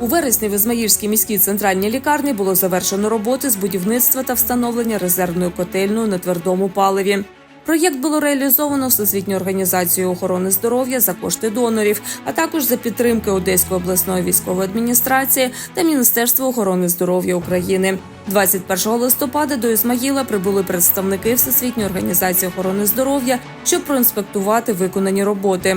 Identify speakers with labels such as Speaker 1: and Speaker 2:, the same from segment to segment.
Speaker 1: У вересні в Ізмаїльській міській центральній лікарні було завершено роботи з будівництва та встановлення резервної котельної на твердому паливі. Проєкт було реалізовано Всесвітньою організацією охорони здоров'я за кошти донорів, а також за підтримки Одеської обласної військової адміністрації та Міністерства охорони здоров'я України. 21 листопада до Ізмаїла прибули представники Всесвітньої організації охорони здоров'я, щоб проінспектувати виконані роботи.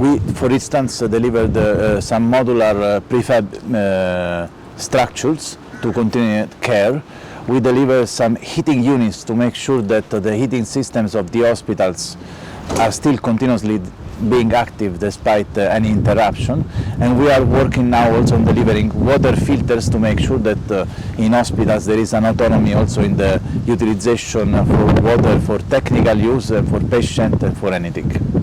Speaker 2: We, for instance, delivered uh, some modular uh, prefab uh, structures to continue care. We deliver some heating units to make sure that the heating systems of the hospitals are still continuously being active despite uh, any interruption. And we are working now also on delivering water filters to make sure that uh, in hospitals there is an autonomy also in the utilization for water for technical use, uh, for patient for anything.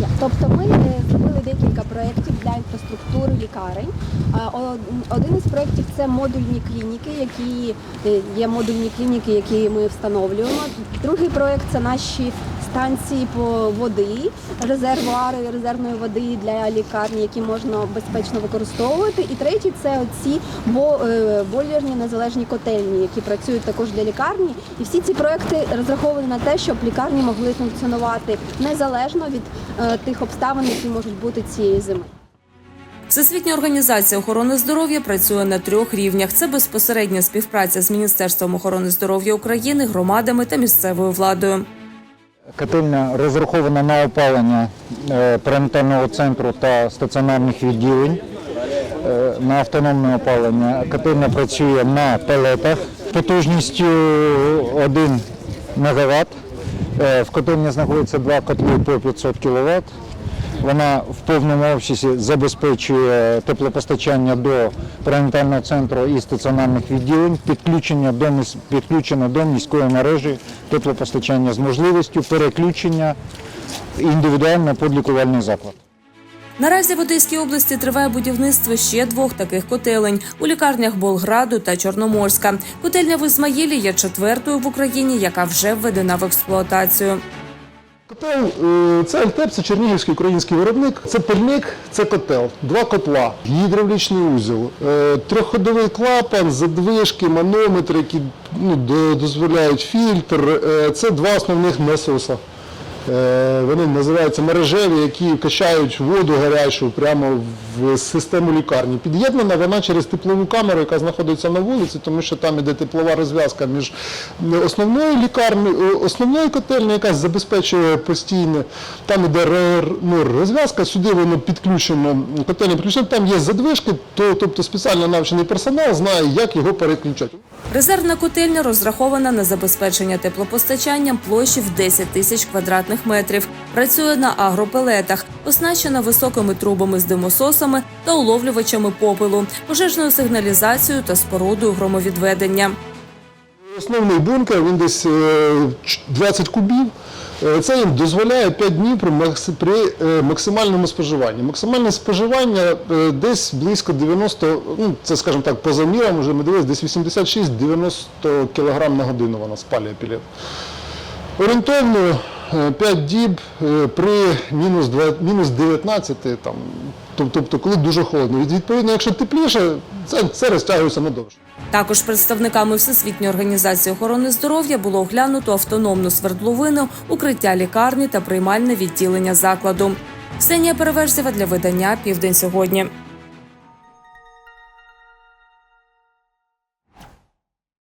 Speaker 3: Я. Тобто ми е, зробили декілька проєктів для інфраструктури лікарень. Один із проєктів це модульні клініки, які е, є модульні клініки, які ми встановлюємо. Другий проєкт це наші станції по води, резервуари резервної води для лікарні, які можна безпечно використовувати. І третій це бо- е, бойлерні незалежні котельні, які працюють також для лікарні. І всі ці проекти розраховані на те, щоб лікарні могли функціонувати незалежно від е, тих обставин, які можуть бути цієї зими.
Speaker 1: Всесвітня організація охорони здоров'я працює на трьох рівнях: це безпосередня співпраця з Міністерством охорони здоров'я України, громадами та місцевою владою.
Speaker 4: Котельня розрахована на опалення е, перинатального центру та стаціонарних відділень е, на автономне опалення. Котельня працює на пелетах потужністю 1 МВт. Е, В котельні знаходиться два котли по 500 кВт. Вона в повному обсязі забезпечує теплопостачання до перинатального центру і стаціонарних відділень, підключення до, підключено до міської мережі теплопостачання з можливістю переключення індивідуально під лікувальний заклад.
Speaker 1: Наразі в Одеській області триває будівництво ще двох таких котелень у лікарнях Болграду та Чорноморська. Котельня в Ізмаїлі є четвертою в Україні, яка вже введена в експлуатацію.
Speaker 5: Котел е, це Альтеп, це чернігівський український виробник. Це пильник, це котел, два котла, гідравлічний узел, е, трьохходовий клапан, задвижки, манометри, які ну, дозволяють фільтр. Е, Це два основних насоса. Е, Вони називаються мережеві, які качають воду гарячу прямо в систему лікарні. Під'єднана вона через теплову камеру, яка знаходиться на вулиці, тому що там іде теплова розв'язка між основною лікарнею, основною котельнею, яка забезпечує постійне. Там іде ну, розв'язка, сюди воно підключено, котельня підключена, там є задвижки, то, тобто спеціально навчений персонал знає, як його переключати.
Speaker 1: Резервна котельня розрахована на забезпечення теплопостачанням площі в 10 тисяч квадратних метрів. Працює на агропелетах, оснащена високими трубами з димососами та уловлювачами попелу, пожежною сигналізацією та спорудою громовідведення.
Speaker 5: Основний бункер, він десь е, 20 кубів. Е, Це їм дозволяє 5 днів при, е, максимальному споживанні. Максимальне споживання е, десь близько 90, ну це скажімо так, по замірам вже ми дивилися, десь 86-90 кг на годину вона спалює пілет. Орієнтовно е, 5 діб е, при мінус, 2, мінус 19, там, тобто коли дуже холодно. Від- Відповідно, якщо тепліше, це, це розтягується надовше.
Speaker 1: Також представниками Всесвітньої організації охорони здоров'я було оглянуто автономну свердловину, укриття лікарні та приймальне відділення закладу. Ксенія Переверзєва для видання Південь сьогодні.